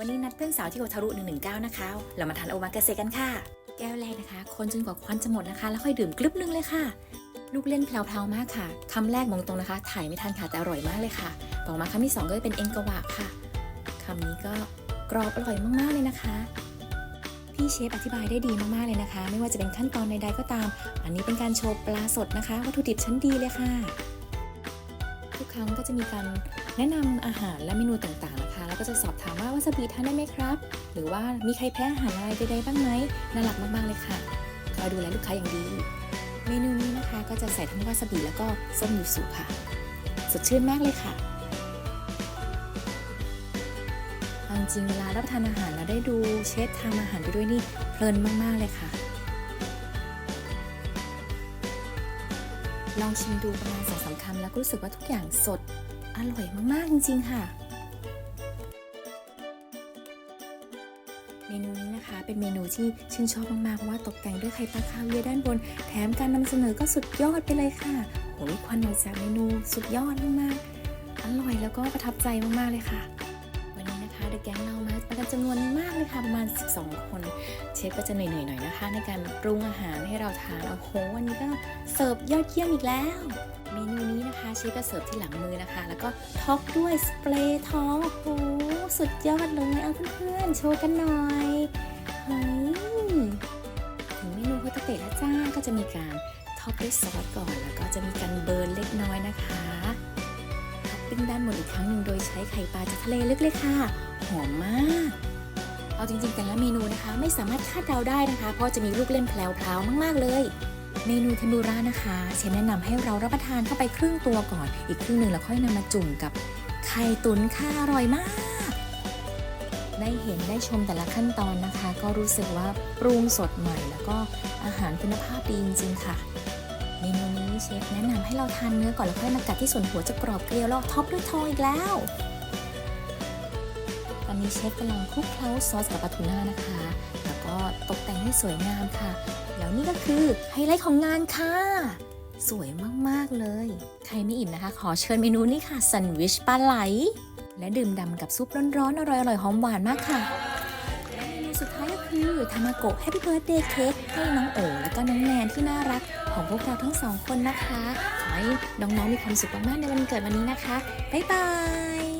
วันนี้นัดเพื่อนสาวที่โอทารุ119 นะคะ เรามาทานโอมากาเสะกันค่ะ แก้วแรกนะคะ คนจนกว่าควันจะหมดนะคะ แล้วค่อยดื่มกลึบนึงเลยค่ะ ลูกเล่นแพลวๆมากค่ะ คำแรกมองตรงนะคะ ถ่ายไม่ทันค่ะแต่อร่อยมากเลยค่ะ ต่อมาคำที่สองก็จะเป็นเอ็นกวะค่ะ คำนี้ก็กรอบอร่อยมากๆเลยนะคะ พี่เชฟอธิบายได้ดีมากๆเลยนะคะ ไม่ว่าจะเป็นขั้นตอนใดๆก็ตาม อันนี้เป็นการโชว์ปลาสดนะคะ วัตถุดิบชั้นดีเลยค่ะ ทุกครั้งก็จะมีการแนะนำอาหารและเมนูต่างๆนะคะแล้วก็จะสอบถามว่าวาซาบิทานได้ไหมครับ หรือว่ามีใครแพ้อาหารอะไรใดๆบ้างไหมน่ารักมากๆเลยค่ะคอยดูแลลูกค้าอย่างดี เมนูนี้นะคะก็จะใส่ทั้งวาซาบิแล้วก็ส้มยูสุค่ะ สดชื่นมากเลยค่ะจริงเวลารับประทานอาหารแล้วได้ดูเชฟทำอาหารไปด้วยนี่เพลินมากๆเลยค่ะ ลองชิมดูประมาณสองสามคำแล้วก็รู้สึกว่าทุกอย่างสดอร่อยมาก ๆ จริง ๆ ค่ะ เมนูนี้นะคะเป็นเมนูที่ชื่นชอบมาก ๆ เพราะว่าตกแต่งด้วยไข่ปลาคาเวียด้านบน แถมการนำเสนอก็สุดยอดไปเลยค่ะโหควันออกจากเมนูสุดยอดมาก ๆ อร่อยแล้วก็ประทับใจมาก ๆ เลยค่ะ จำนวนมากเลยค่ะประมาณ 12 คน เชฟก็จะเหนื่อยๆหน่อยนะคะ ในการปรุงอาหารให้เราทานโอ้โหวันนี้ก็เสิร์ฟยอดเยี่ยมอีกแล้ว เมนูนี้นะคะเชฟก็เสิร์ฟที่หลังมือนะคะ แล้วก็ท็อปด้วยสเปรย์ทองโอ้สุดยอดเลยเอาเพื่อนๆโชว์กันหน่อยเฮ้ยถึงเมนูโฮตเตะแล้วจ้าก็จะมีการท็อปด้วยซอสก่อนแล้วก็จะมีการเบิร์นเล็กน้อยนะคะ ปิ้งด้านบนอีกครั้งหนึ่งโดยใช้ไข่ปลาจากทะเลลึกเลยค่ะ หอมมาก เอาจริงๆ แต่ละเมนูนะคะ ไม่สามารถคาดเดาได้นะคะ เพราะจะมีลูกเล่นแพลวๆมากๆเลย เมนูเทมปุระนะคะเชฟแนะนำให้เรารับประทานเข้าไปครึ่งตัวก่อน อีกครึ่งหนึ่งแล้วค่อยนำมาจุ่มกับไข่ตุ๋นค่ะอร่อยมาก ได้เห็นได้ชมแต่ละขั้นตอนนะคะ ก็รู้สึกว่าปรุงสดใหม่ แล้วก็อาหารคุณภาพดีจริงๆค่ะ นูนี้เชฟแนะนำให้เราทานเนื้อก่อนแล้วค่อยมากัดที่ส่วนหัวจะกรอบเกลียวแล้วท็อปด้วยทองอีกแล้ว ตอนนี้เชฟกำลังคลุกเคล้าซอสกับปลาทูน่านะคะ แล้วก็ตกแต่งให้สวยงามค่ะ แล้วนี่ก็คือไฮไลท์ของงานค่ะ สวยมากๆเลย ใครไม่อิ่มนะคะ ขอเชิญเมนูนี้ค่ะแซนด์วิชปลาไหล และดื่มด่ำกับซุปร้อนๆอร่อยๆหอมหวานมากค่ะและเมนูสุดท้าย คือทามาโกะแฮปปี้เบิร์ดเดย์เค้กให้น้องโอ๋และก็น้องแนนที่น่ารักของพวกเราทั้งสองคนนะคะ ขอให้น้องๆมีความสุขมากๆในวันเกิดวันนี้นะคะ บ๊ายบาย